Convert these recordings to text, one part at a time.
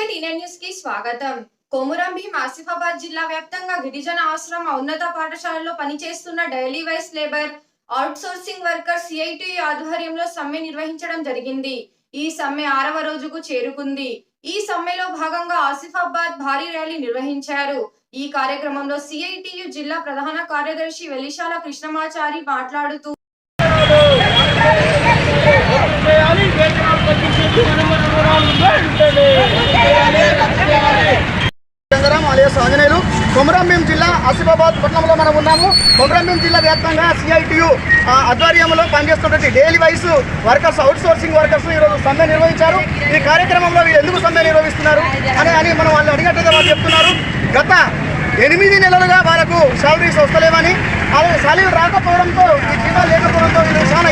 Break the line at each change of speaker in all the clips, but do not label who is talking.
నమస్తే టీనే న్యూస్కి స్వాగతం. కొమురం భీం ఆసిఫాబాద్ జిల్లా వ్యాప్తంగా గిరిజన ఆశ్రమ ఉన్నత పాఠశాలలో పనిచేస్తున్న daily wage labour outsourcing worker CIT ఆధ్వర్యంలో సమ్మె నిర్వహించడం జరిగింది. ఈ సమ్మె ఆరవ రోజుకు చేరుకుంది. ఈ సమ్మెలో భాగంగా ఆసిఫాబాద్ భారీ ర్యాలీ నిర్వహించారు. ఈ కార్యక్రమంలో సిఐటియు జిల్లా ప్రధాన కార్యదర్శి వెలిశాల కృష్ణమాచారి మాట్లాడుతూ
చేయాలి వేతనాలు తగ్గించేందుకు అనుమతి రుణాలు వెంటనే
చంద్రం అలియాస్ ఆంజనేయులు కొమరంభీం జిల్లా ఆసిఫాబాద్ పట్టణంలో మనం ఉన్నాము. కొమరంభీం జిల్లా వ్యాప్తంగా సిఐటియు ఆధ్వర్యంలో పనిచేస్తున్నటువంటి daily wage workers outsourcing workers ఈరోజు సమ్మె నిర్వహించారు. ఈ కార్యక్రమంలో వీళ్ళు ఎందుకు సమ్మె నిర్వహిస్తున్నారు అని అని మనం వాళ్ళు అడిగినట్టుగా వాళ్ళు చెప్తున్నారు. గత ఎనిమిది నెలలుగా వాళ్ళకు శాలరీస్ వస్తలేవని అలాగే శాలరీలు రాకపోవడంతో ఈ జీతాలు లేకపోవడంతో వీళ్ళు చాలా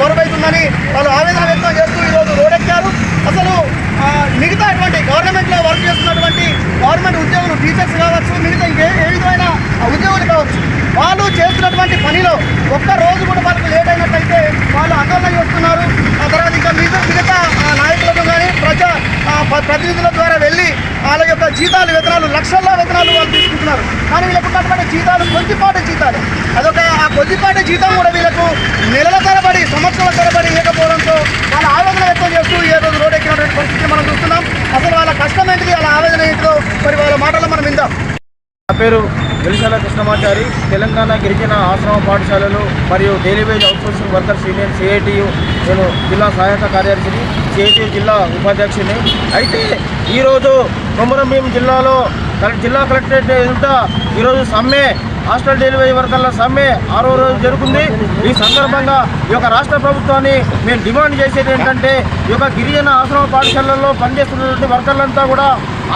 బరువైతుందని వాళ్ళు ఆవేదన వ్యక్తం చేస్తూ ఈరోజు రోడెక్కారు. అసలు మిగతాటువంటి మిగతా అటువంటి గవర్నమెంట్లో వర్క్ చేస్తున్నటువంటి గవర్నమెంట్ ఉద్యోగులు టీచర్స్ కావచ్చు మిగతా ఏ ఏ విధమైన ఉద్యోగులు కావచ్చు వాళ్ళు చేస్తున్నటువంటి పనిలో ఒక్క రోజు కూడా వాళ్ళకు లేట్ అయినట్లయితే వాళ్ళు ఆందోళన చేస్తున్నారు. ఆ తర్వాత ఇంకా మిగతా మిగతా నాయకులతో నాయకులకు కానీ ప్రజా ప- ప్రతినిధుల ద్వారా వెళ్ళి వాళ్ళ యొక్క జీతాలు వేతనాలు లక్షల్లో వేతనాలు వాళ్ళు తీసుకుంటున్నారు. కానీ వీళ్ళకు ఉన్నటువంటి జీతాలు కొద్దిపాటి జీతాలు. కొద్దిపాటి జీతం కూడా వీళ్ళకు నెలల తరబడి సంవత్సరాల తరబడి ఇవ్వకపోవడంతో వాళ్ళ ఆవేదన వ్యక్తం చేస్తూ ఈ రోజు రోడ్ ఎక్కినటువంటి పరిస్థితి మనం చూస్తున్నాం. అసలు వాళ్ళ కష్టం ఏంటిది? వాళ్ళ ఆవేదన ఏంటిదో మరి వాళ్ళ మాటలు మనం విందాం.
నా పేరు వెలిశాల కృష్ణమాచారి. తెలంగాణ గిరిజన ఆశ్రమ పాఠశాలలు మరియు daily wage outsourcing workers union CITU నేను జిల్లా సహాయక కార్యదర్శిని సిఐటియు జిల్లా ఉపాధ్యక్షుని అయితే ఈరోజు కొమరంభీం జిల్లాలో జిల్లా కలెక్టరేట్ ఎదుట ఈరోజు సమ్మె హాస్టల్ డెలివరీ వర్కర్ల సమ్మె ఆరో రోజు జరుగుతుంది. ఈ సందర్భంగా ఈ యొక్క రాష్ట్ర ప్రభుత్వాన్ని మేము డిమాండ్ చేసేది ఏంటంటే ఈ యొక్క గిరిజన ఆశ్రమ పాఠశాలల్లో పనిచేస్తున్నటువంటి వర్కర్లంతా కూడా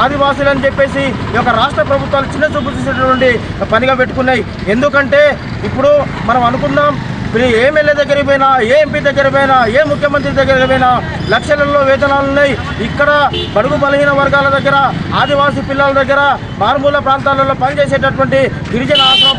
ఆదివాసులు అని చెప్పేసి ఈ యొక్క రాష్ట్ర ప్రభుత్వాలు చిన్న చూపు చూసేటటువంటి పనిగా పెట్టుకున్నాయి. ఎందుకంటే ఇప్పుడు మనం అనుకుందాం ఏ ఎమ్మెల్యే దగ్గరికి పోయినా ఏ ఎంపీ దగ్గర పోయినా ఏ ముఖ్యమంత్రి దగ్గర పోయినా లక్షలలో వేతనాలు ఉన్నాయి. ఇక్కడ బడుగు బలహీన వర్గాల దగ్గర ఆదివాసీ పిల్లల దగ్గర మారుమూల ప్రాంతాలలో పనిచేసేటటువంటి గిరిజన ఆశ్రమ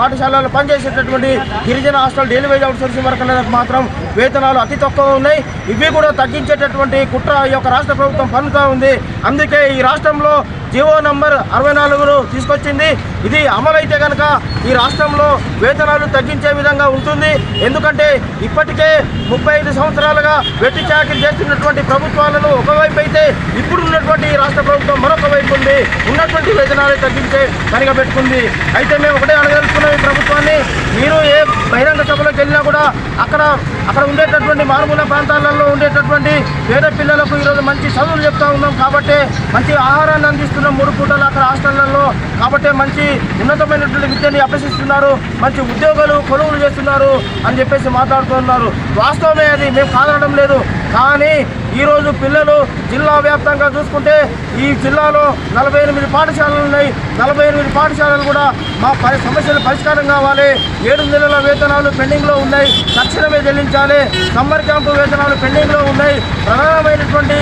పాఠశాలలో పనిచేసేటటువంటి గిరిజన హాస్టల్ డైలీ వేజ్ అవుట్సోర్సింగ్ వర్కర్లకు మాత్రం వేతనాలు అతి తక్కువ ఉన్నాయి. ఇవి కూడా తగ్గించేటటువంటి కుట్ర ఈ యొక్క రాష్ట్ర ప్రభుత్వం పనుగా ఉంది. అందుకే ఈ రాష్ట్రంలో జీవో నంబర్ అరవై నాలుగును తీసుకొచ్చింది. ఇది అమలైతే కనుక ఈ రాష్ట్రంలో వేతనాలు తగ్గించే విధంగా ఉంటుంది. ఎందుకంటే ఇప్పటికే ముప్పై ఐదు సంవత్సరాలుగా వెట్టి చాకరీ చేస్తున్నటువంటి ప్రభుత్వాలను ఒకవైపు అయితే ఇప్పుడు ఉన్నటువంటి ఈ రాష్ట్ర ప్రభుత్వం మరొక వైపు ఉంది. ఉన్నటువంటి వేతనాలు తగ్గించే పనిగా పెట్టుకుంది. అయితే మేము ఒకటే అడగదలుచుకున్నాం ఈ ప్రభుత్వాన్ని మీరు ఏ బహిరంగ సభలోకి వెళ్ళినా కూడా అక్కడ అక్కడ ఉండేటటువంటి మారుమూల ప్రాంతాలలో ఉండేటటువంటి పేద పిల్లలకు ఈరోజు మంచి చదువులు చెప్తా ఉన్నాం కాబట్టి మంచి ఆహారాన్ని అందిస్తున్నాం మూడు పూటలు అక్కడ హాస్టళ్ళలో కాబట్టి మంచి ఉన్నతమైనటువంటి విద్యని అభ్యసిస్తున్నారు మంచి ఉద్యోగాలు కొనుగోలు చేస్తున్నారు అని చెప్పేసి మాట్లాడుతున్నారు. వాస్తవమే అది మేము కాదనడం లేదు. కానీ ఈరోజు పిల్లలు జిల్లా వ్యాప్తంగా చూసుకుంటే ఈ జిల్లాలో నలభై ఎనిమిది పాఠశాలలు ఉన్నాయి. నలభై ఎనిమిది పాఠశాలలు కూడా మా పరి సమస్యలు పరిష్కారం కావాలి. ఏడు నెలల వేతనాలు పెండింగ్లో ఉన్నాయి. తక్షణమే చెల్లించాలి. సమ్మర్ క్యాంపు వేతనాలు పెండింగ్లో ఉన్నాయి. ప్రధానమైనటువంటి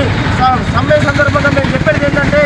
సమ్మె సందర్భంగా మేము చెప్పేది ఏంటంటే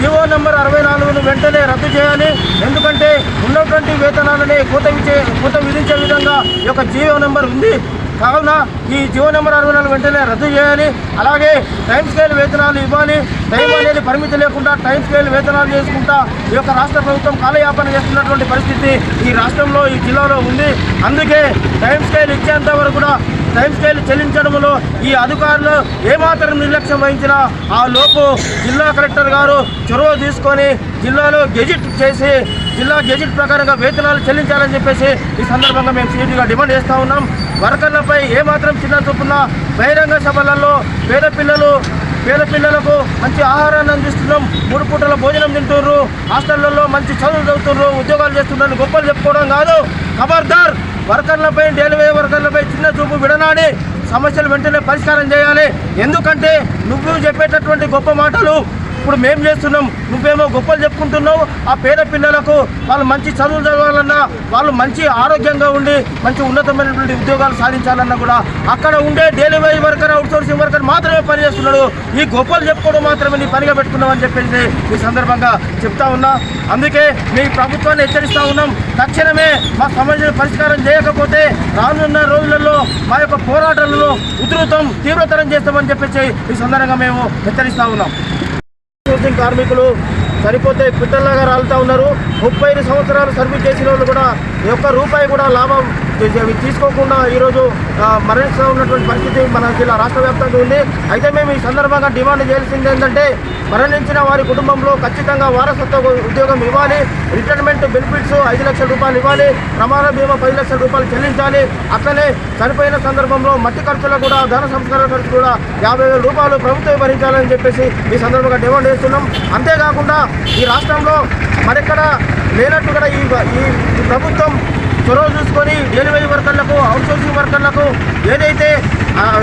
జీవో నెంబర్ అరవై నాలుగును వెంటనే రద్దు చేయాలి. ఎందుకంటే ఉన్నటువంటి వేతనాలనే కోత విచే కోత విధించే విధంగా ఈ యొక్క జీవో నెంబర్ ఉంది. కావున ఈ జీవో నెంబర్ అరవై నాలుగు వెంటనే రద్దు చేయాలి. అలాగే టైం స్కేల్ వేతనాలు ఇవ్వాలి. టైం అనేది పరిమితి లేకుండా టైం స్కేల్ వేతనాలు చేసుకుంటా ఈ యొక్క రాష్ట్ర ప్రభుత్వం కాలయాపన చేస్తున్నటువంటి పరిస్థితి ఈ రాష్ట్రంలో ఈ జిల్లాలో ఉంది. అందుకే టైం స్కేల్ ఇచ్చేంత వరకు కూడా టైం స్కేల్ చెల్లించడంలో ఈ అధికారులు ఏమాత్రం నిర్లక్ష్యం వహించినా ఆ లోపు జిల్లా కలెక్టర్ గారు చొరవ తీసుకొని జిల్లాలో గెజిట్ చేసి జిల్లా గెజిట్ ప్రకారంగా వేతనాలు చెల్లించాలని చెప్పేసి ఈ సందర్భంగా మేము సీటుగా డిమాండ్ చేస్తూ ఉన్నాం. వర్కర్లపై ఏమాత్రం చిన్న చూపున బహిరంగ సభలలో పేద పిల్లలు పేద పిల్లలకు మంచి ఆహారాన్ని అందిస్తున్నాం. మూడు పూటల భోజనం తింటుర్రు హాస్టళ్ళలో మంచి చదువులు చదువుతుర్రు ఉద్యోగాలు చేస్తున్నారు. గొప్పలు చెప్పుకోవడం కాదు. ఖబర్దార్! వర్కర్లపై డెలివరీ వర్కర్లపై చిన్న చూపు విడనాడి సమస్యలు వెంటనే పరిష్కారం చేయాలి. ఎందుకంటే నువ్వు చెప్పేటటువంటి గొప్ప మాటలు ఇప్పుడు మేము చేస్తున్నాం నువ్వేమో గొప్పలు చెప్పుకుంటున్నావు ఆ పేద పిల్లలకు వాళ్ళు మంచి చదువులు చదవాలన్నా వాళ్ళు మంచి ఆరోగ్యంగా ఉండి మంచి ఉన్నతమైనటువంటి ఉద్యోగాలు సాధించాలన్నా కూడా అక్కడ ఉండే daily wage worker outsourcing worker మాత్రమే పనిచేస్తున్నాడు. ఈ గొప్పలు చెప్పుకోవడం మాత్రమే నీ పనిగా పెట్టుకున్నావు చెప్పేసి ఈ సందర్భంగా చెప్తా ఉన్నా. అందుకే మీ ప్రభుత్వాన్ని హెచ్చరిస్తూ ఉన్నాం. తక్షణమే మా సమస్యను పరిష్కారం చేయకపోతే రానున్న రోజులలో మా యొక్క పోరాటాలను ఉధృతం తీవ్రతరం చేస్తామని చెప్పేసి ఈ సందర్భంగా మేము హెచ్చరిస్తా ఉన్నాం. హౌసింగ్ కార్మికులు సరిపోతే పిట్టల్లాగా రాలుతూ ఉన్నారు. ముప్పై ఐదు సంవత్సరాలు సర్వీస్ చేసిన వాళ్ళు కూడా ఒక్క రూపాయి కూడా లాభం తీసుకోకుండా ఈరోజు మరణిస్తూ ఉన్నటువంటి పరిస్థితి మన జిల్లా రాష్ట్ర వ్యాప్తంగా ఉంది. అయితే మేము ఈ సందర్భంగా డిమాండ్ చేయాల్సింది ఏంటంటే మరణించిన వారి కుటుంబంలో ఖచ్చితంగా వారసత్వ ఉద్యోగం ఇవ్వాలి. రిటైర్మెంట్ బెనిఫిట్స్ ఐదు లక్షల రూపాయలు ఇవ్వాలి. ప్రమాణ బీమా పది లక్షల రూపాయలు చెల్లించాలి. అట్లనే చనిపోయిన సందర్భంలో మట్టి ఖర్చులకు కూడా ధన సంస్కరణ ఖర్చు కూడా యాభై వేల రూపాయలు ప్రభుత్వం భరించాలని చెప్పేసి ఈ సందర్భంగా డిమాండ్ చేస్తున్నాం. అంతేకాకుండా ఈ రాష్ట్రంలో మరెక్కడ లేనట్టు కూడా ఈ ఈ ప్రభుత్వం చొరవ చూసుకొని డెలివరీ వర్కర్లకు అవుట్సోర్సింగ్ వర్కర్లకు ఏదైతే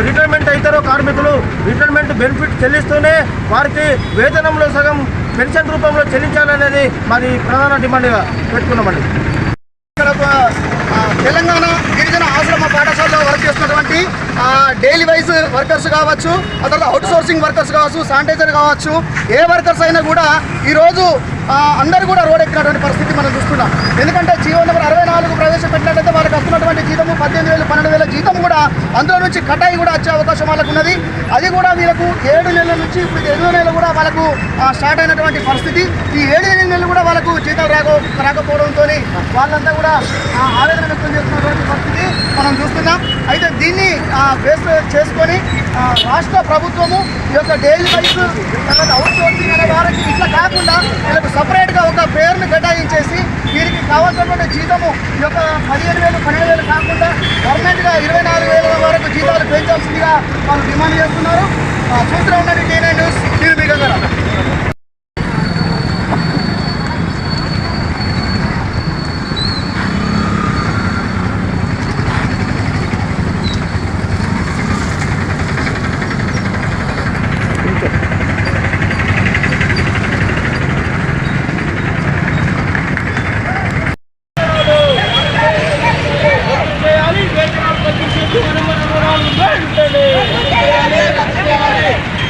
రిటైర్మెంట్ అవుతారో కార్మికులు రిటైర్మెంట్ బెనిఫిట్ చెల్లిస్తూనే వారికి వేతనంలో సగం పెన్షన్ రూపంలో చెల్లించాలనేది మాది ప్రధాన డిమాండ్గా పెట్టుకున్నామండి.
ఇక్కడ ఒక, తెలంగాణ ఆశ్రమ పాఠశాలలో వర్క్ చేస్తున్నటువంటి డైలీ వైజ్ వర్కర్స్ కావచ్చు ఆ తర్వాత అవుట్ సోర్సింగ్ వర్కర్స్ కావచ్చు శానిటైజర్ కావచ్చు ఏ వర్కర్స్ అయినా కూడా ఈరోజు అందరూ కూడా రోడ్ ఎక్కినటువంటి పరిస్థితి మనం చూస్తున్నాం. ఎందుకంటే జీవో నెంబర్ అరవై నాలుగు ప్రవేశపెట్టినట్లయితే వాళ్ళకి వస్తున్నటువంటి జీతము పద్దెనిమిది వేలు పన్నెండు వేల జీతం కూడా అందులో నుంచి కటాయి కూడా వచ్చే అవకాశం వాళ్ళకు ఉన్నది. అది కూడా వీళ్ళకు ఏడు నెలల నుంచి ఇప్పుడు ఎనిమిది నెలలు కూడా వాళ్ళకు స్టార్ట్ అయినటువంటి పరిస్థితి. ఈ ఏడు నెలలు కూడా వాళ్ళకు జీతాలు రాక రాకపోవడంతో వాళ్ళంతా కూడా ఆవేదన వ్యక్తం చేస్తున్నటువంటి పరిస్థితి మనం చూస్తున్నాం. అయితే దీన్ని ఆ, బేస్ చేసుకొని రాష్ట్ర ప్రభుత్వము ఈ యొక్క డైలీ వైస్ తర్వాత అవుట్ సోర్సింగ్ అనే వారికి ఇట్లా కాకుండా వీళ్ళకు సపరేట్గా ఒక పేరును కేటాయించేసి జీతము ఈ యొక్క పదిహేను వేలు పన్నెండు వేలు కాకుండా గవర్నమెంట్గా ఇరవై నాలుగు వేల వరకు జీతాలు పెంచాల్సిందిగా వాళ్ళు డిమాండ్ చేస్తున్నారు. ఆ, చూస్తూ ఉన్నది టీనే న్యూస్ టీవీ గంగర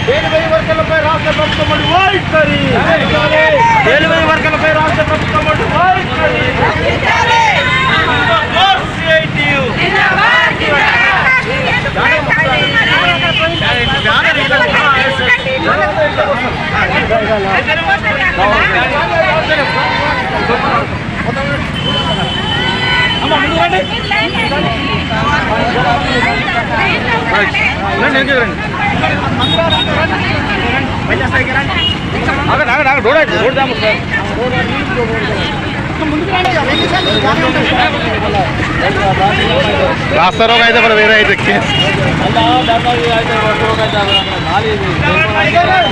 డెలివరీ వర్కర్లపై రాష్ట్ర ప్రభుత్వం మళ్ళీ వైఖరి డెలివరీ వర్కర్లపై రాష్ట్ర ప్రభుత్వం మళ్ళీ వైఖరి CITU. రండి, ఎంకే రండి. ఆగండి, ఆగండి, ఆగండి. రోడ్ అయితే, రోడ్ దాము సార్.
అయితే మరి వేరే అయితే కేసు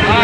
ఆ,